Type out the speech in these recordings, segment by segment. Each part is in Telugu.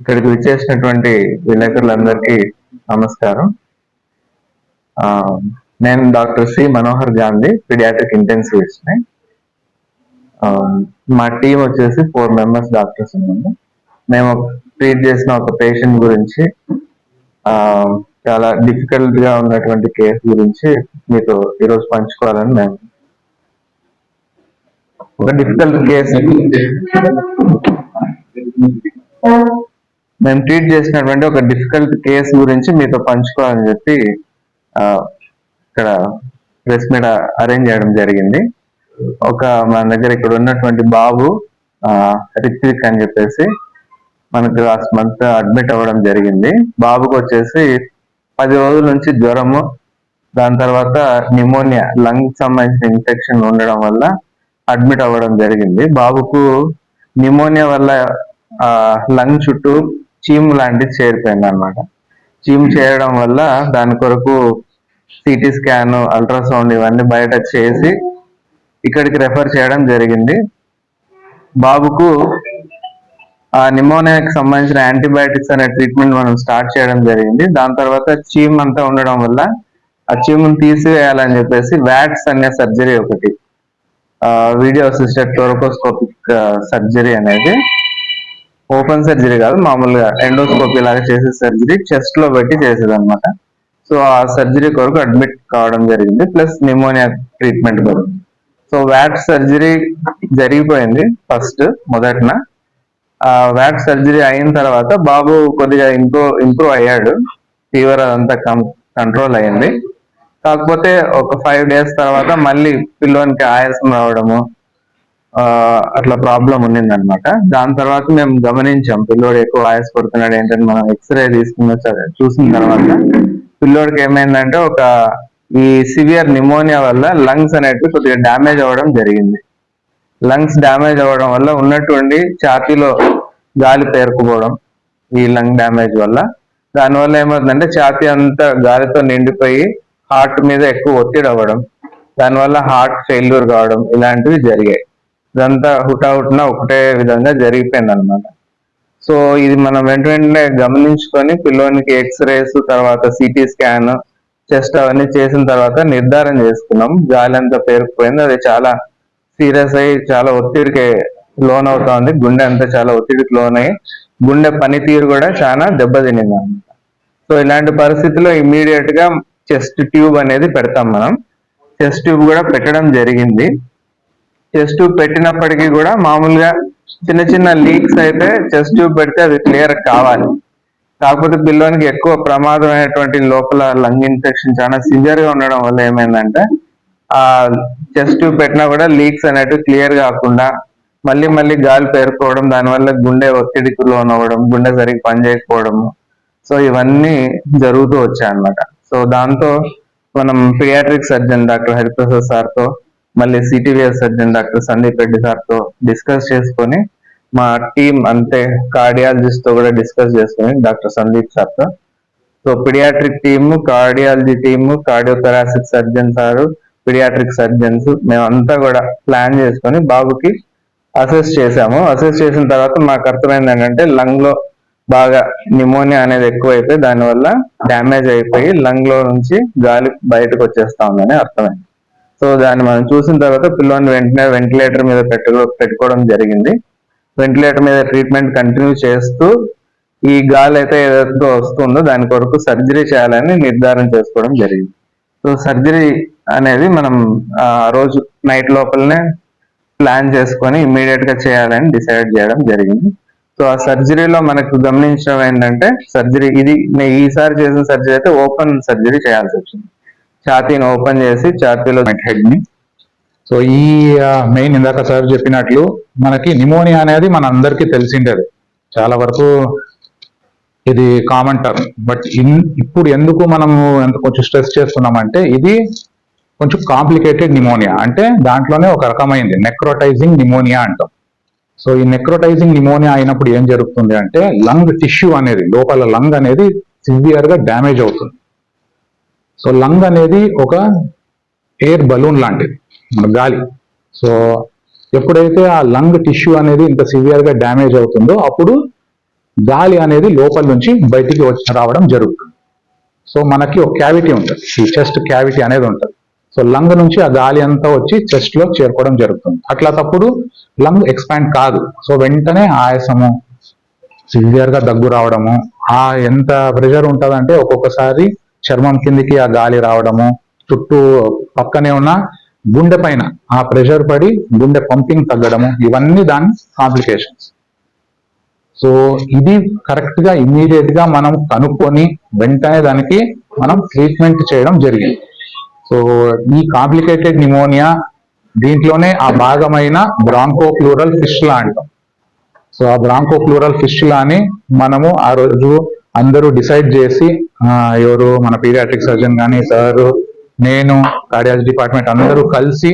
ఇక్కడికి విచ్చేసినటువంటి విలేకరులందరికీ నమస్కారం. ఆ, నేను doctor C Manohar Gandhi paediatric ఇంటెన్సివిస్ట్ని. మా టీం వచ్చేసి ఫోర్ మెంబర్స్ డాక్టర్స్ ఉన్నాము. మేము ట్రీట్ చేసిన ఒక పేషెంట్ గురించి చాలా డిఫికల్ట్గా ఉన్నటువంటి కేసు గురించి మీతో ఈరోజు పంచుకోవాలని మేము. ఒక డిఫికల్ట్ కేసు. మేము ట్రీట్ చేసినటువంటి ఒక డిఫికల్ట్ కేసు గురించి మీతో పంచుకోవాలని చెప్పి ఇక్కడ ప్రెస్ మీట్ అరేంజ్ చేయడం జరిగింది. ఒక మన దగ్గర ఇక్కడ ఉన్నటువంటి బాబు రిత్విక్ అని చెప్పేసి మనకు లాస్ట్ మంత్ అడ్మిట్ అవ్వడం జరిగింది. బాబుకు వచ్చేసి పది రోజుల నుంచి జ్వరము దాని తర్వాత నిమోనియా లంగ్ సంబంధించిన ఇన్ఫెక్షన్ ఉండడం వల్ల అడ్మిట్ అవ్వడం జరిగింది. బాబుకు నిమోనియా వల్ల లంగ్ చుట్టూ చీము లాంటిది చేరిపోయింది అనమాట చీము చేరడం వల్ల దాని కొరకు సిటీ స్కాన్ అల్ట్రాసౌండ్ ఇవన్నీ బయట చేసి ఇక్కడికి రెఫర్ చేయడం జరిగింది. బాబుకు ఆ నిమోనియాకి సంబంధించిన యాంటీబయాటిక్స్ అనే ట్రీట్మెంట్ మనం స్టార్ట్ చేయడం జరిగింది. దాని తర్వాత చీమ్ అంతా ఉండడం వల్ల ఆ చీమ్ను తీసివేయాలని చెప్పేసి వ్యాట్స్ అనే సర్జరీ ఒకటి వీడియో అసిస్టెడ్ టోరకోస్కోపిక్ సర్జరీ అనేది ఓపెన్ సర్జరీ కాదు మామూలుగా ఎండోస్కోపీ లాగా చేసే సర్జరీ చెస్ట్లో పెట్టి చేసేది అనమాట సో ఆ సర్జరీ కొరకు అడ్మిట్ కావడం జరిగింది ప్లస్ నిమోనియా ట్రీట్మెంట్ కొరకు. సో వ్యాట్ సర్జరీ జరిగిపోయింది ఫస్ట్ మొదటిన. ఆ వ్యాట్ సర్జరీ అయిన తర్వాత బాబు కొద్దిగా ఇంప్రూవ్ ఇంప్రూవ్ అయ్యాడు. ఫీవర్ అదంతా కంట్రోల్ అయింది. కాకపోతే ఒక ఫైవ్ డేస్ తర్వాత మళ్ళీ పిల్లోనికి ఆయాసం రావడము అట్లా ప్రాబ్లం ఉండింది అనమాట దాని తర్వాత మేము గమనించాం పిల్లోడు ఎక్కువ ఆయాస పడుతున్నాడు ఏంటని మనం ఎక్స్రే తీసుకున్న చూసిన తర్వాత. పిల్లోడికి ఏమైందంటే ఒక ఈ సివియర్ నిమోనియా వల్ల లంగ్స్ అనేటివి కొద్దిగా డ్యామేజ్ అవ్వడం జరిగింది. లంగ్స్ డ్యామేజ్ అవ్వడం వల్ల ఉన్నటువంటి ఛాతీలో గాలి పేరుకుపోవడం ఈ లంగ్ డ్యామేజ్ వల్ల. దానివల్ల ఏమవుతుందంటే ఛాతీ అంతా గాలితో నిండిపోయి హార్ట్ మీద ఎక్కువ ఒత్తిడి అవ్వడం దానివల్ల హార్ట్ ఫెయిల్యూర్ కావడం ఇలాంటివి జరిగాయి. ఇదంతా హుటాహుటిన ఒకటే విధంగా జరిగిపోయింది అనమాట సో ఇది మనం వెంట వెంటనే గమనించుకొని పిల్లోనికి ఎక్స్రేస్ తర్వాత సిటీ స్కాన్ చెస్ట్ అవన్నీ చేసిన తర్వాత నిర్ధారణ చేసుకున్నాం. గాలి అంతా పేరుకుపోయింది. అది చాలా సీరియస్ అయ్యి చాలా ఒత్తిడికి లోన్ అవుతోంది గుండె అంతా చాలా ఒత్తిడికి లోన్ అయ్యి గుండె పనితీరు కూడా చాలా దెబ్బతినింది అనమాట సో ఇలాంటి పరిస్థితిలో ఇమీడియట్గా చెస్ట్ ట్యూబ్ అనేది పెడతాం మనం. చెస్ట్ ట్యూబ్ కూడా పెట్టడం జరిగింది. చెస్ట్ ట్యూబ్ పెట్టినప్పటికీ కూడా మామూలుగా చిన్న చిన్న లీక్స్ అయితే చెస్ట్ ట్యూబ్ పెడితే అది క్లియర్ కావాలి. కాకపోతే పిల్లోనికి ఎక్కువ ప్రమాదమైనటువంటి లోపల లంగ్ ఇన్ఫెక్షన్ చాలా సివియర్గా ఉండడం వల్ల ఏమైందంటే ఆ చెస్ట్ ట్యూబ్ పెట్టినా కూడా లీక్స్ అనేటివి క్లియర్ కాకుండా మళ్ళీ మళ్ళీ గాలి పేరుకోవడం దానివల్ల గుండె ఒత్తిడికి లోన్ అవ్వడం గుండె సరిగ్గా పనిచేయకపోవడము. సో ఇవన్నీ జరుగుతూ వచ్చాయి అన్నమాట సో దాంతో మనం పియాట్రిక్ సర్జన్ డాక్టర్ హరిప్రసాద్ సార్తో మళ్ళీ CTVS surgeon doctor Sandeep Reddy సార్తో డిస్కస్ చేసుకొని మా టీం అంతే కార్డియాలజిస్ట్తో కూడా డిస్కస్ చేసుకొని డాక్టర్ సందీప్ సార్తో so paediatric team cardiology team cardiothoracic surgeon sir paediatric surgeons మేమంతా కూడా ప్లాన్ చేసుకొని బాబుకి అసెస్ చేసాము అసెస్ చేసిన తర్వాత మాకు అర్థమైంది ఏంటంటే లంగ్లో బాగా నిమోనియా అనేది ఎక్కువైపోయి దానివల్ల డ్యామేజ్ అయిపోయి లంగ్లో నుంచి గాలి బయటకు వచ్చేస్తా ఉందని అర్థమైంది. సో దాన్ని మనం చూసిన తర్వాత పిల్లోని వెంటనే వెంటిలేటర్ మీద పెట్టు పెట్టుకోవడం జరిగింది. వెంటిలేటర్ మీద ట్రీట్మెంట్ కంటిన్యూ చేస్తూ ఈ గాలి అయితే ఏదైతే వస్తుందో దాని కొరకు సర్జరీ చేయాలని నిర్ధారణ చేసుకోవడం జరిగింది. సో సర్జరీ అనేది మనం ఆ రోజు నైట్ లోపలనే ప్లాన్ చేసుకొని ఇమ్మీడియట్గా చేయాలని డిసైడ్ చేయడం జరిగింది. సో ఆ సర్జరీలో మనకు గమనించడం ఏంటంటే సర్జరీ ఇది ఈసారి చేసిన సర్జరీ అయితే ఓపెన్ సర్జరీ చేయాల్సి వచ్చింది. ఛాతీని ఓపెన్ చేసి ఛాతీలో హెడ్ని. సో ఈ మెయిన్ ఇందాక సార్ చెప్పినట్లు మనకి నిమోనియా అనేది మన అందరికీ తెలిసిండేది. చాలా వరకు ఇది కామన్ టర్మ్. బట్ ఇన్ ఇప్పుడు ఎందుకు మనము ఎంత కొంచెం స్ట్రెస్ చేస్తున్నామంటే ఇది కొంచెం కాంప్లికేటెడ్ నిమోనియా. అంటే దాంట్లోనే ఒక రకమైంది. నెక్రోటైజింగ్ నిమోనియా అంటాం. సో ఈ నెక్రోటైజింగ్ నిమోనియా అయినప్పుడు ఏం జరుగుతుంది అంటే లంగ్ టిష్యూ అనేది లోపల లంగ్ అనేది సివియర్గా డ్యామేజ్ అవుతుంది. సో లంగ్ అనేది ఒక ఎయిర్ బలూన్ లాంటిది మన గాలి. సో ఎప్పుడైతే ఆ లంగ్ టిష్యూ అనేది ఇంత సివియర్గా డ్యామేజ్ అవుతుందో అప్పుడు గాలి అనేది లోపల నుంచి బయటికి వచ్చి రావడం జరుగుతుంది. సో మనకి ఒక క్యావిటీ ఉంటుంది ఈ చెస్ట్ క్యావిటీ అనేది ఉంటుంది. సో లంగ్ నుంచి ఆ గాలి అంతా వచ్చి చెస్ట్లో చేరుకోవడం జరుగుతుంది. అట్లా తప్పుడు లంగ్ ఎక్స్పాండ్ కాదు. సో వెంటనే ఆయాసము సివియర్గా దగ్గు రావడము ఆ ఎంత ప్రెషర్ ఉంటుందంటే ఒక్కొక్కసారి చర్మం కిందికి ఆ గాలి రావడము చుట్టూ పక్కనే ఉన్న గుండె పైన ఆ ప్రెషర్ పడి గుండె పంపింగ్ తగ్గడము ఇవన్నీ దాని కాంప్లికేషన్స్. సో ఇది కరెక్ట్గా ఇమ్మీడియట్గా మనం కనుక్కొని వెంటనే దానికి మనం ట్రీట్మెంట్ చేయడం జరిగింది. సో ఈ కాంప్లికేటెడ్ నిమోనియా దీంట్లోనే ఆ భాగమైన బ్రాంకోక్లూరల్ ఫిష్ లా అంటాం సో ఆ బ్రాంకోప్లూరల్ ఫిస్టులా అని మనము ఆ రోజు అందరూ డిసైడ్ చేసి ఎవరు మన పీడియాట్రిక్ సర్జన్ కానీ సార్ నేను కార్డియాలజీ డిపార్ట్మెంట్ అందరూ కలిసి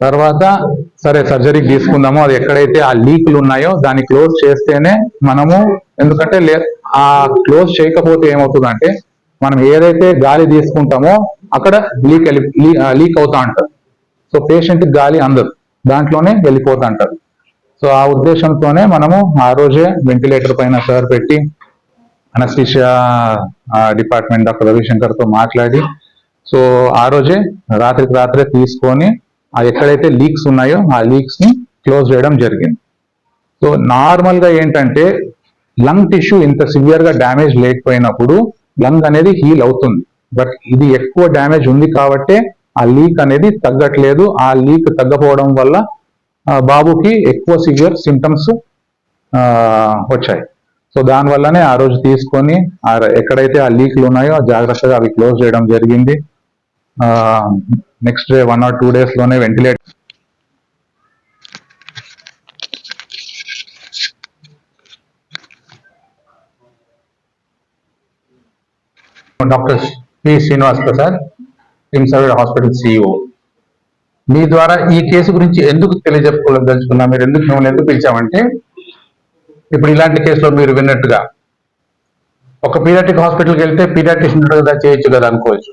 తర్వాత సరే సర్జరీకి తీసుకుందాము అది ఎక్కడైతే ఆ లీక్లు ఉన్నాయో దాన్ని క్లోజ్ చేస్తేనే మనము ఎందుకంటే లే ఆ క్లోజ్ చేయకపోతే ఏమవుతుందంటే మనం ఏదైతే గాలి తీసుకుంటామో అక్కడ లీక్ లీక్ అవుతా అంటారు. సో పేషెంట్ గాలి అందదు. దాంట్లోనే వెళ్ళిపోతా అంటారు. సో ఆ ఉద్దేశంతోనే మనము ఆ రోజే వెంటిలేటర్ పైన సార్ పెట్టి అనస్థిషియా డిపార్ట్మెంట్ డాక్టర్ రవిశంకర్తో మాట్లాడి సో ఆ రోజే రాత్రికి రాత్రే తీసుకొని ఆ ఎక్కడైతే లీక్స్ ఉన్నాయో ఆ లీక్స్ని క్లోజ్ చేయడం జరిగింది. సో నార్మల్గా ఏంటంటే లంగ్ టిష్యూ ఇంత సివియర్గా డ్యామేజ్ లేకపోయినప్పుడు లంగ్ అనేది హీల్ అవుతుంది. బట్ ఇది ఎక్కువ డ్యామేజ్ ఉంది కాబట్టే ఆ లీక్ అనేది తగ్గట్లేదు. ఆ లీక్ తగ్గపోవడం వల్ల బాబుకి ఎక్కువ సివియర్ సిమ్టమ్స్ వచ్చాయి. సో దాని వల్లనే ఆ రోజు తీసుకొని ఎక్కడైతే ఆ లీక్లు ఉన్నాయో జాగ్రత్తగా అవి క్లోజ్ చేయడం జరిగింది. Next day one or two డేస్లోనే ventilate doctor P Srinivas Prasad KIMS hospital CEO మీ ద్వారా ఈ కేసు గురించి ఎందుకు తెలియజెప్పుకోదలుచుకున్నా మీరు ఎందుకు మిమ్మల్ని ఎందుకు పిలిచామంటే ఇప్పుడు ఇలాంటి కేసులో మీరు విన్నట్టుగా ఒక పీడియాట్రిక్ హాస్పిటల్కి వెళ్తే పీడియాట్రిషియన్ కదా చేయొచ్చు కదా అనుకోవచ్చు.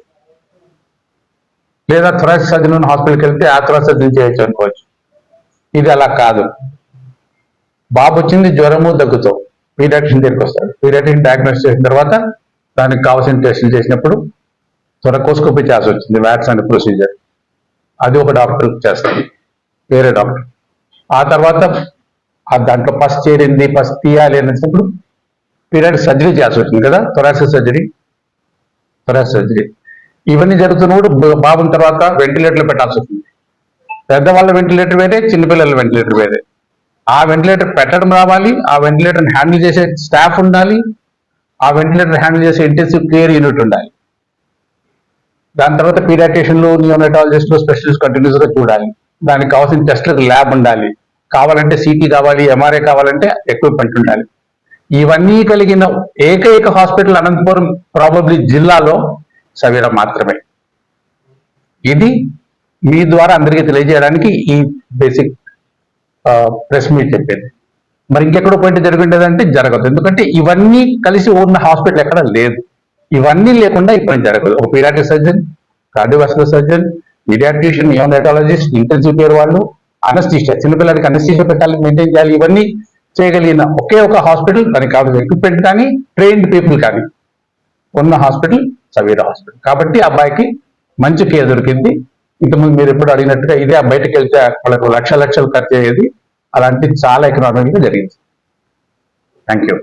లేదా థొరాసిక్ సర్జన్ హాస్పిటల్కి వెళ్తే ఆ థొరాసిక్ సర్జన్ చేయొచ్చు అనుకోవచ్చు. ఇది అలా కాదు. బాబు వచ్చింది జ్వరము దగ్గుతో పీడియాట్రిషియన్ దగ్గరికి వస్తాడు. పీడియాట్రిషియన్ డయాగ్నోస్ చేసిన తర్వాత దానికి కావాల్సిన టెస్టులు చేసినప్పుడు త్వరకోస్కోపీ చేసి వచ్చింది వ్యాట్స్ అండ్ ప్రొసీజర్ అది ఒక డాక్టర్ చేస్తుంది వేరే డాక్టర్. ఆ తర్వాత దాంట్లో పస్ చేరింది పస్ తీయాలి అనేటప్పుడు పీరియడ్ సర్జరీ చేయాల్సి వచ్చింది కదా? థొరాసిక్ సర్జరీ థొరాసిక్ సర్జరీ ఇవన్నీ జరుగుతున్నప్పుడు కూడా బాబున తర్వాత వెంటిలేటర్లో పెట్టాల్సి వచ్చింది. పెద్దవాళ్ళ వెంటిలేటర్ వేరే చిన్నపిల్లల వెంటిలేటర్ వేరే. ఆ వెంటిలేటర్ పెట్టడం రావాలి ఆ వెంటిలేటర్ని హ్యాండిల్ చేసే స్టాఫ్ ఉండాలి ఆ వెంటిలేటర్ హ్యాండిల్ చేసే ఇంటెన్సివ్ కేర్ యూనిట్ ఉండాలి. దాని తర్వాత పీడియాట్రిషియన్లు నియోనటాలజిస్టులు స్పెషలిస్ట్ కంటిన్యూస్గా చూడాలి. దానికి కావాల్సిన టెస్ట్లకు ల్యాబ్ ఉండాలి. కావాలంటే సిటీ కావాలి ఎంఆర్ఐ కావాలంటే ఎక్విప్మెంట్ ఉండాలి. ఇవన్నీ కలిగిన ఏకైక హాస్పిటల్ అనంతపురం ప్రాబబ్లీ జిల్లాలో సవీర మాత్రమే. ఇది మీ ద్వారా అందరికీ తెలియజేయడానికి ఈ బేసిక్ ప్రెస్ మీట్ చెప్పేది. మరి ఇంకెక్కడో పోయింట్ జరుగుండేదంటే జరగదు. ఎందుకంటే ఇవన్నీ కలిసి ఉన్న హాస్పిటల్ ఎక్కడ లేదు. ఇవన్నీ లేకుండా ఇప్పుడు జరగదు. ఒక paediatric surgeon cardiovascular surgeon paediatrician neonatologist intensive care వాళ్ళు అనస్థిషియా చిన్నపిల్లలకి అనస్థిషియా పెట్టాలి మెయింటైన్ చేయాలి ఇవన్నీ చేయగలిగిన ఒకే ఒక హాస్పిటల్ దానికి కావాల్సిన ఎక్విప్మెంట్ కానీ ట్రైన్డ్ పీపుల్ కానీ ఉన్న హాస్పిటల్ సవీరా హాస్పిటల్ కాబట్టి ఆ అబ్బాయికి మంచి కేర్ దొరికింది. ఇంతకుముందు మీరు ఎప్పుడు అడిగినట్టుగా ఇదే ఆ బయటకు వెళ్తే వాళ్ళకు లక్ష లక్షలు ఖర్చు అయ్యేది. అలాంటి చాలా ఎకనామిక్గా జరిగింది. Thank you